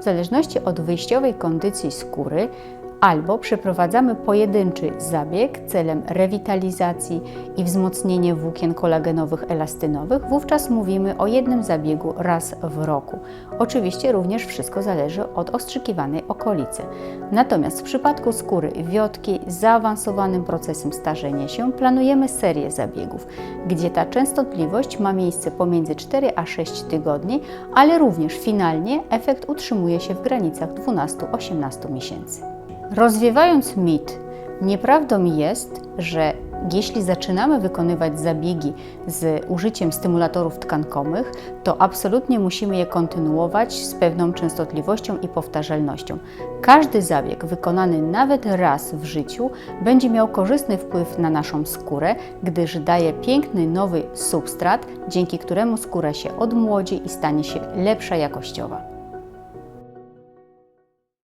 W zależności od wyjściowej kondycji skóry, albo przeprowadzamy pojedynczy zabieg celem rewitalizacji i wzmocnienia włókien kolagenowych elastynowych, wówczas mówimy o jednym zabiegu raz w roku. Oczywiście również wszystko zależy od ostrzykiwanej okolicy. Natomiast w przypadku skóry wiotkiej z zaawansowanym procesem starzenia się planujemy serię zabiegów, gdzie ta częstotliwość ma miejsce pomiędzy 4 a 6 tygodni, ale również finalnie efekt utrzymuje się w granicach 12-18 miesięcy. Rozwiewając mit, nieprawdą jest, że jeśli zaczynamy wykonywać zabiegi z użyciem stymulatorów tkankowych, to absolutnie musimy je kontynuować z pewną częstotliwością i powtarzalnością. Każdy zabieg wykonany nawet raz w życiu będzie miał korzystny wpływ na naszą skórę, gdyż daje piękny nowy substrat, dzięki któremu skóra się odmłodzi i stanie się lepsza jakościowa.